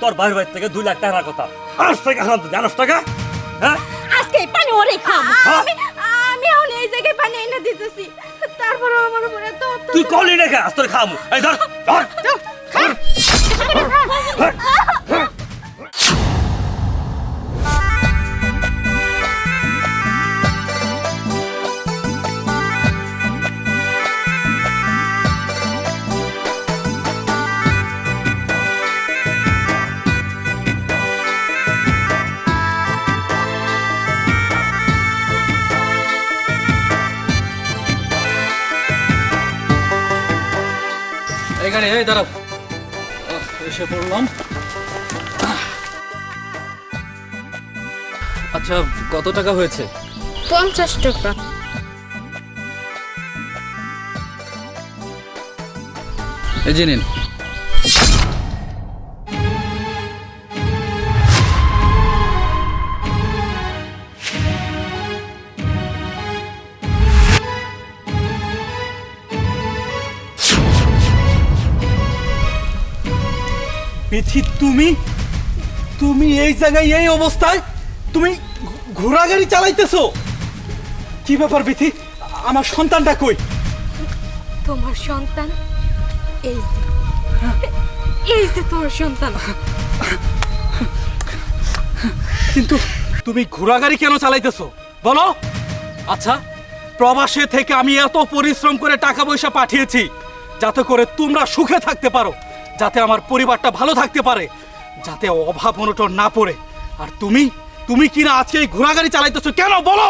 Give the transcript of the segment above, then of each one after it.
তোর বাইর বাইর থেকে দুই লাখ টাকার কথা। আড়াইশ টাকা হারাম জানাস টাকা? হ্যাঁ? আজকে পানি ওরে খাম। হ্যাঁ? আমি আমি এখন এই জায়গায় পানি এনে দিতেছি। তারপরে আমার উপরে তো তুই কলি রেখে আজ তোর খামু এই ধর ধর এখানে এই দাঁড়াও। এসে পড়লাম। আচ্ছা কত টাকা হয়েছে? পঞ্চাশ টাকা। এই যে নিন। বিথি তুমি? তুমি এই জায়গায় এই অবস্থায় তুমি ঘোড়া গাড়ি চালাইতেছো? কি ব্যাপার বিথি আমার সন্তানটা কই? তোমার সন্তান? এই যে। এই যে তোমার সন্তান। কিন্তু তুমি ঘোড়া গাড়ি কেন চালাইতেছো? বলো। আচ্ছা প্রবাসে থেকে আমি এত পরিশ্রম করে টাকা পয়সা পাঠিয়েছি যাতে করে তোমরা সুখে থাকতে পারো। যাতে আমার পরিবারটা ভালো থাকতে পারে যাতে অভাব অনটন না পড়ে। আর তুমি? তুমি কি না আজকে এই ঘোড়া গাড়ি চালাইতেছো? কেন? বলো!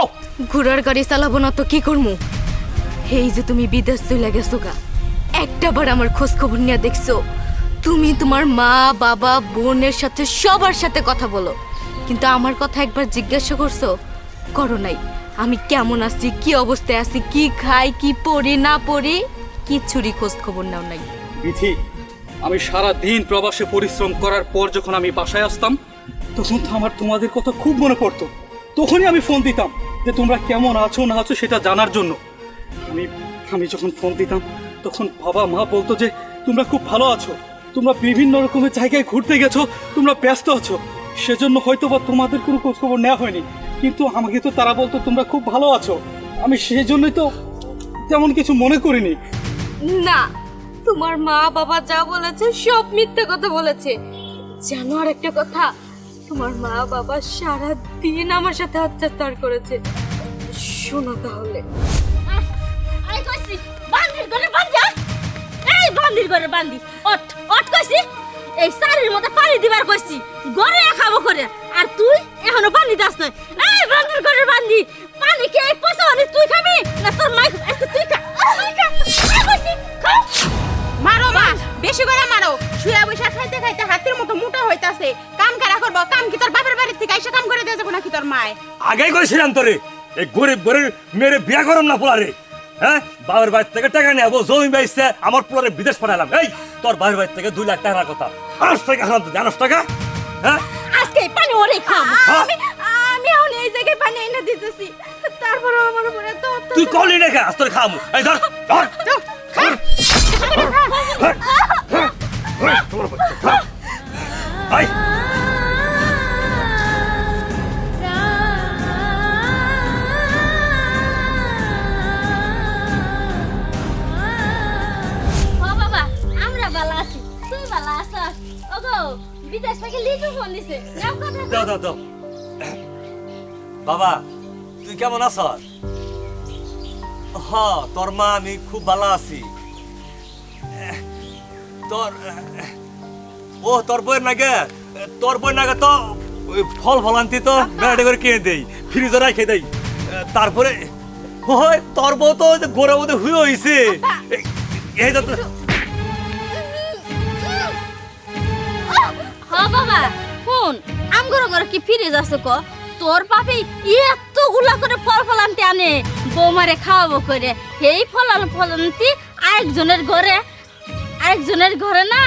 ঘোড়ার গাড়ি চালাবো না তো কি করব এই যে তুমি বিদেশ চলে গেছো গা একটা বার আমার খোঁজ খবর নিয়ে দেখছ। তুমি তোমার মা বাবা বোনের সাথে সবার সাথে কথা বলো। কিন্তু আমার কথা একবার জিজ্ঞাসা করছ? করো নাই। আমি কেমন আছি? কি অবস্থায় আছি? কি খাই? কি পড়ি? না পড়ি? কিচ্ছুরই খোঁজ খবর নাও নাই। আমি সারা দিন প্রবাসে পরিশ্রম করার পর যখন আমি বাসায় আসতাম, তখন তো আমার তোমাদের কথা খুব মনে পড়তো। তখনই আমি ফোন দিতাম যে তোমরা কেমন আছো, না আছো সেটা জানার জন্য। আমি আমি যখন ফোন দিতাম, তখন বাবা মা বলতো যে, তোমরা খুব ভালো আছো। তোমরা বিভিন্ন রকমের জায়গায় ঘুরতে গেছো, তোমরা ব্যস্ত আছো। সেজন্য হয়তো বা তোমাদের কোনো খোঁজখবর নেওয়া হয়নি। কিন্তু আমাকে তো তারা বলতো, তোমরা খুব ভালো আছো। আমি সেই জন্যই তো তেমন কিছু মনে করিনি। না তোমার মা বাবা যা বলেছে, সব মিথ্যে কথা বলেছে। জানো আর একটা কথা, তোমার মা বাবা সারা দিন আমার সাথে অত্যাচার করেছে। শোনো তাহলে। এই বান্দির ঘরে বান্দি অট অট কইছি। এই সারির মধ্যে পানি দিবার কইছি, ঘরে খাব করে আর তুই এখনও পানি দাস নাই। বেশি করে মারো। শুয়ে বসে খাইতে খাইতে হাতের মতো মোটা হইতাছে। কাম কারা করব? কাম কি তোর বাপের বাড়ির থেকে? এসে কাম করে দিয়ে যাব নাকি তোর মায়? আগেই করেছিলাম তোরে এই গরিব গরিব মেরে বিয়া করম না পোলারে। হ্যাঁ? বাবার বাড়ি থেকে টাকা নেব জমি বেচতে আমার পোলারে বিদেশ পাঠালাম। এই তোর বাবার বাড়ি থেকে দুই লাখ টাকার কথা। আড়াইশ টাকা হারাম জানাস টাকা। হ্যাঁ? আজকে পানি ওরে খাম। হ্যাঁ? আমি এখন এই জায়গায় পানি এনে দিতেছি। তারপরে আমার উপরে তো তুই কলি রেখে আস তোর খামু এই ধর ধর। ফোন দিছে। নাও কথা দাও দাও দাও। বাবা তুই কেমন আছ? হ তোর মা আমি খুব ভালো আছি। তোর ও তোর বইয়ের নাগে তোর বইয়ের নাগে তো ওই ফল ফল আনতি তো বেড়াটে করে কিনে দেই ফ্রিজে রাখে দেই। তারপরে হয় তোর বউ তো গোড়া মধ্যে হুয়ে হইছে। এই- এই তো হ বাবা, শুন, আমগর ঘরে কি ফিরে যাচ্ছে ক? তোর বাপে এতগুলা করে ফল ফলান্তি আনে, বৌমারে খাওয়াবো করে এই ফলান ফলান্তি আরেকজনের ঘরে আরেকজনের ঘরে না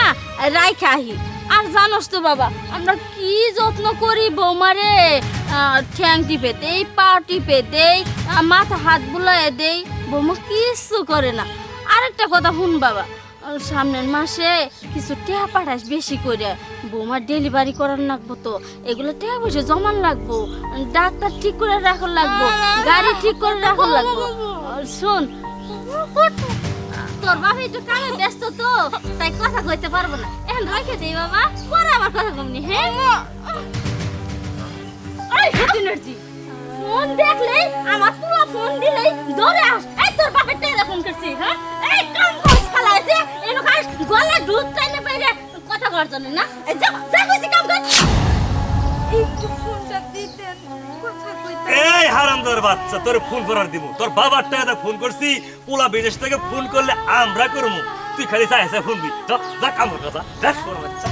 রাইখা আহি। আর জানোস তো বাবা, আমরা কি যত্ন করি বৌমারে? ঠ্যাং টিপে দেই, পা টিপে দেই মাথা হাত বুলায় দেই, বৌমা কিচ্ছু করে না। আরেকটা কথা শুন বাবা, সামনের মাসে কিছু টেহা পাঠাস বেশি করে বৌমার ডেলিভারি করার লাগবো তো। এগুলো টাকা পয়সা জমান লাগবো, ডাক্তার ঠিক করে রাখার লাগবো, গাড়ি ঠিক করে রাখার লাগবো। শোন, তোর বাবা একটু কামে ব্যস্ত তো, তাই কথা কইতে পারব না। এখন রেখে দেই বাবা, পরে আমার কথা কমনি হ্যাঁ? ফোন দেখলেই, আমার পুরো ফোন দিলেই ধরে আস। এই তোর বাপের ফোন করছি হ্যাঁ? এই কাম গলা দুধ টাইনে পাইরে কথা কর জন্য না? এই যা যা কইছি কাম কর। একটু ফোনটা দিতেন কথা কইতে এই হারামদার বাচ্চা তোর ফোন করার দিব। তোর বাবার টাকা ফোন করছি পোলা বিদেশ থেকে ফোন করলে আমরা করব তুই খালি চাই চাই ফোন দি। যা যা কাম কর কথা দেখ তোর বাচ্চা।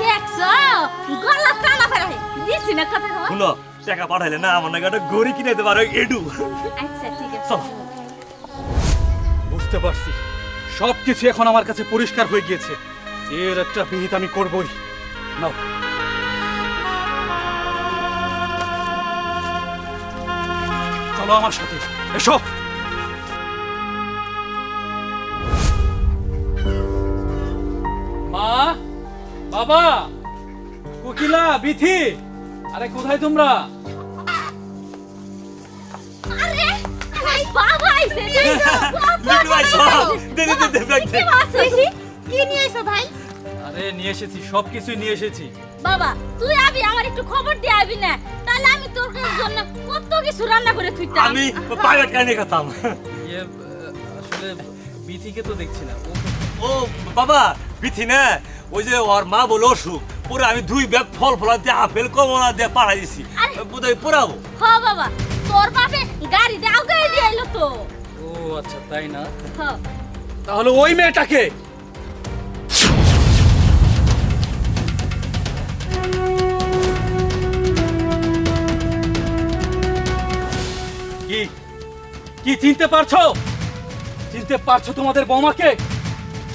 দেখছ গলা টানা দিছি না কথা কর শুনো টাকা পাঠাইলে না আমার নাকি একটা গড়ি কিনে দিতে পারো এডু। আচ্ছা ঠিক আছে। চল। বুঝতে পারছি। সব কিছু এখন আমার কাছে পরিষ্কার হয়ে গিয়েছে। এর একটা বিহিত আমি করবই। নাও। চলো আমার সাথে। এসো। মা বাবা কোকিলা বিথি আরে কোথায় তোমরা? বাবা আইছে লিটু ভাই সব দে দে দে দে কি নিয়ে আইছো ভাই। আরে নিয়ে এসেছি সব কিছুই নিয়ে এসেছি। বাবা তুই আবি আমার একটু খবর দিয়ে আবি না। তাহলে আমি তোর জন্য কত কিছু রান্না করে থুইতাম। আমি প্রাইভেট কাহিনী খেতাম। ইয়ে আসলে বিথিকে তো দেখছি না ও ও বাবা বিথি না? ওই যে ওর মা বলে অসুখ। পরে আমি দুই ব্যাগ ফল ফলা দিয়ে আপেল কমলা দিয়ে পাড়াই দিছি। আরে- বোধহয় পোড়াবো। হ বাবা তোর বাপে গাড়ি দিয়ে আগে দিয়ে আইলো তো। ও আচ্ছা তাই না? হ। তাহলে ওই মেয়েটাকে কি? কি চিনতে পারছ? চিনতে পারছ তোমাদের বৌমাকে?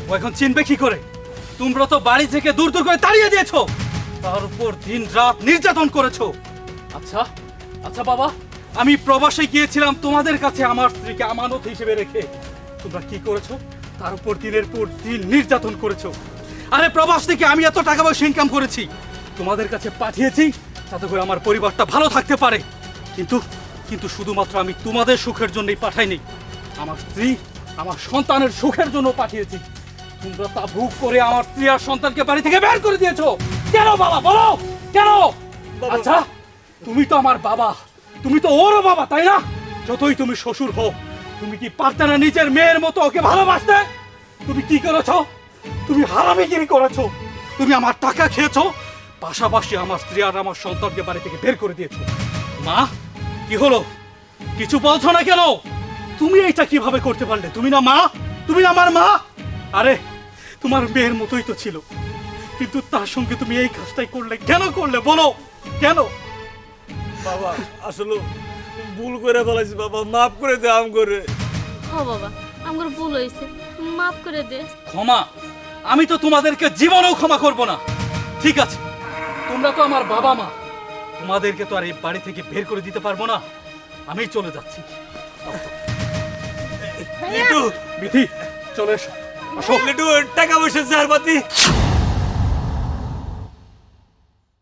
ও এখন চিনবে কি করে? তোমরা তো বাড়ি থেকে দূর দূর করে তাড়িয়ে দিয়েছ। তার উপর দিন রাত নির্যাতন করেছ। আচ্ছা আচ্ছা বাবা, আমি প্রবাসে গিয়েছিলাম তোমাদের কাছে আমার স্ত্রীকে আমানত হিসেবে রেখে। তোমরা কি করেছ? তার উপর দিনের পর দিন নির্যাতন করেছ। আরে প্রবাস থেকে আমি এত টাকা পয়সা ইনকাম করেছি। তোমাদের কাছে পাঠিয়েছি যাতে করে আমার পরিবারটা ভালো থাকতে পারে। কিন্তু কিন্তু শুধুমাত্র আমি তোমাদের সুখের জন্যই পাঠাইনি আমার স্ত্রী আমার সন্তানের সুখের জন্য পাঠিয়েছি। তোমরা তা ভোগ করে আমার স্ত্রী আর সন্তানকে বাড়ি থেকে বের করে দিয়েছ। কেন বাবা বলো কেন? আচ্ছা তুমি তো আমার বাবা তুমি তো ওরও বাবা তাই না? যতই তুমি শ্বশুর হও তুমি কি পারতে না নিজের মেয়ের মতো ওকে ভালোবাসতে? তুমি কি করেছ? তুমি হারামিগিরি করেছ? তুমি আমার টাকা খেয়েছো? পাশাপাশি আমার স্ত্রী আর আমার সন্তানকে বাড়ি থেকে বের করে দিয়েছ। মা কি হলো? কিছু বলছো না কেন? তুমি এইটা কীভাবে করতে পারলে? তুমি না মা? তুমি না আমার মা? আরে তোমার মেয়ের মতোই তো ছিল। কিন্তু তার সঙ্গে তুমি এই কাজটাই করলে কেন করলে? বলো কেন? বাবা আসলে ভুল করে ফেলাইছি বাবা। মাফ করে দে আম করে। হ বাবা আমার ভুল হয়েছে। মাফ করে দে। ক্ষমা। আমি তো তোমাদেরকে জীবনেও ক্ষমা করব না। ঠিক আছে। তোমরা তো আমার বাবা মা। তোমাদেরকে তো আর এই বাড়ি থেকে বের করে দিতে পারব না। আমি চলে যাচ্ছি। লিটু বিধি চলে এসো। টাকা পয়সা চার পাতি